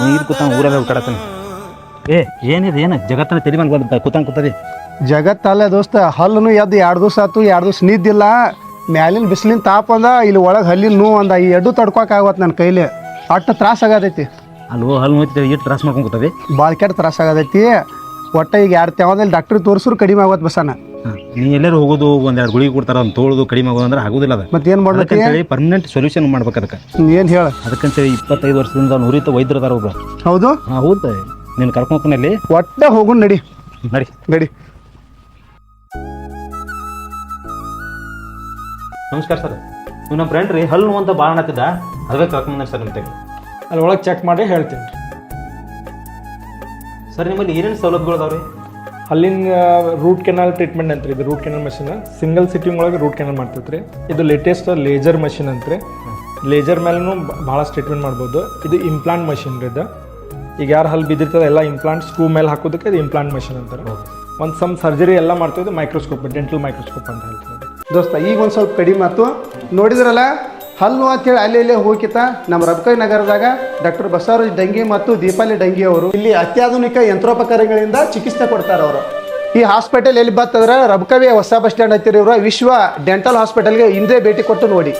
ನೀರು ಏ ಏನಿದೆ ಏನು? ಜಗತ್ತನ ತಲೆ ಮೇಲೆ ಬಂದ ಕೂತಾನ ಕೂತದೆ. ಜಗತ್ತಲ್ಲ ದೋಸ್ತ ಹಲ್ಲನು ಎದ್ದು ಎರಡು ದಿವಸ ಆತು ಎರಡು ದಿವಸ ನಿದ್ದಿಲ್ಲ. ಮ್ಯಾಲಿನ ಬಿಸಿಲಿನ ತಾಪ ಅಂದ ಇಲ್ಲಿ ಒಳಗೆ ಹಲ್ಲಿನ ನೋವು ಅಂದ ಈ ಎಡ್ಡು ತಡ್ಕೊಕ್ ಆಗತ್ ನನ್ನ ಕೈಲಿ. ಅಟ್ಟು ತ್ರಾಸ ಆಗತೈತಿ ಅಲ್ವೋ ಹಲ್ಲು ನೋಯ್ತಿದೆ ಇಟ್ಟು ತ್ರಾಸ ಮಾಡ್ಕೊಂಡು ಕೂತದೆ? ಭಾಳ ಕೆಟ್ಟ ತ್ರಾಸ ಆಗತೈತಿ ಒಟ್ಟ ಈಗ ಎರಡು ತೆವದಲ್ಲಿ ಡಾಕ್ಟ್ರಿಗೆ ತೋರಿಸ್ರು ಕಡಿಮೆ ಆಗತ್ ಬಸನ ನೀ ಎಲ್ಲರೂ ಹೋಗೋದು ಒಂದೆರಡು ಗುಳಿಗೆ ಕೊಡ್ತಾರ ಒಂದು ತೋಳದು ಕಡಿಮೆ ಆಗೋದು ಅಂದ್ರೆ ಆಗೋದಿಲ್ಲ ಅದು. ಮತ್ತೆ ಏನು ಮಾಡ್ಬೇಕು ಅದಕ್ಕಂತೇಳಿ ಪರ್ಮನೆಂಟ್ ಸೊಲ್ಯೂಷನ್ ಮಾಡ್ಬೇಕು ಅದಕ್ಕೆ. ಏನು ಹೇಳ? ಅದಕ್ಕಂತೇಳಿ ಇಪ್ಪತ್ತೈದು ವರ್ಷದಿಂದ ನುರಿತ ವೈದ್ಯರು ಅದಾರ ಒಬ್ರು. ಹೌದು? ಹಾಂ ಹೌದು ನೀನು ಕರ್ಕೊಂಡ್ನಲ್ಲಿ ಒಟ್ಟ ಹೋಗೋಣ ನಡಿ. ನಡಿ. ನಡಿ. ನಮಸ್ಕಾರ ಸರ್. ನೀವು ನಮ್ಮ ಫ್ರೆಂಡ್ ರೀ ಹಲ್ಲು ನೋವು ಅಂತ ಭಾಳ ಅನ್ನತ್ತಿದ್ದ ಅದಕ್ಕೆ ಕರ್ಕೊಂಡ್ ಸರ್ ನಿಮ್ಮ ಅಲ್ಲಿ ಒಳಗೆ ಚೆಕ್ ಮಾಡಿ ಹೇಳ್ತೀನಿ. ಸರ್ ನಿಮ್ಮಲ್ಲಿ ಏನೇನು ಸೌಲಭ್ಯಗಳು ಅದಾವೆ ರೀ ಅಲ್ಲಿನ ರೂಟ್ ಕೆನಲ್ ಟ್ರೀಟ್ಮೆಂಟ್ ಅಂತ ಇದು root canal machine single sitting ಒಳಗೆ ರೂಟ್ ಕೆನಲ್ ಮಾಡ್ತೈತ್ರಿ. ಇದು ಲೇಟೆಸ್ಟ್ ಲೇಜರ್ ಮೆಷಿನ್ ಅಂತ ರೀ ಲೇಜರ್ ಮೇಲೂ ಭಾಳಷ್ಟು ಟ್ರೀಟ್ಮೆಂಟ್ ಮಾಡ್ಬೋದು. ಇದು ಇಂಪ್ಲಾಂಟ್ ಮಷಿನ್ ರೀ ಇದು. ಈಗ ಯಾರು ಹಲ್ಲು ಬಿದ್ದಿರ್ತದೆ, ಎಲ್ಲ ಇಂಪ್ಲಾಂಟ್ ಸ್ಕ್ರೂ ಮೇಲೆ ಹಾಕೋದಕ್ಕೆ ಇದು ಇಂಪ್ಲಾಂಟ್ ಮಷಿನ್ ಅಂತಾರೆ. ಒಂದು ಸಮ್ ಸರ್ಜರಿ ಎಲ್ಲ ಮಾಡ್ತಿದ್ದು ಮೈಕ್ರೋಸ್ಕೋಪ್ ಡೆಂಟಲ್ ಮೈಕ್ರೋಸ್ಕೋಪ್ ಅಂತ ಹೇಳ್ತಾರೆ ದೋಸ್ತ, ಈಗ ಒಂದು ಸ್ವಲ್ಪ ಕಡಿಮೆ ಮಾತು ನೋಡಿದ್ರಲ್ಲ? ಹಲ್ಲು ಅಂತೇಳಿ ಅಲ್ಲಿ ಇಲ್ಲೇ ಹೋಗಿತ್ತ ನಮ್ಮ ರಬ್ಕೈ ನಗರದಾಗ ಡಾಕ್ಟರ್ ಬಸವರಾಜ್ ಡಂಗಿ ಮತ್ತು ದೀಪಾಲಿ ಡಂಗಿ ಅವರು. ಇಲ್ಲಿ ಅತ್ಯಾಧುನಿಕ ಯಂತ್ರೋಪಕರಣಗಳಿಂದ ಚಿಕಿತ್ಸೆ ಕೊಡ್ತಾರೆ ಅವರು. ಈ ಹಾಸ್ಪಿಟಲ್ ಎಲ್ಲಿ ಬರ್ತಂದ್ರೆ ರಬ್ಕವಿ ಹೊಸ ಬಸ್ ಸ್ಟ್ಯಾಂಡ್ ಹತ್ತಿರ ವಿಶ್ವ ಡೆಂಟಲ್ ಹಾಸ್ಪಿಟಲ್ಗೆ ಹಿಂದೆ ಭೇಟಿ ಕೊಟ್ಟು ನೋಡಿ.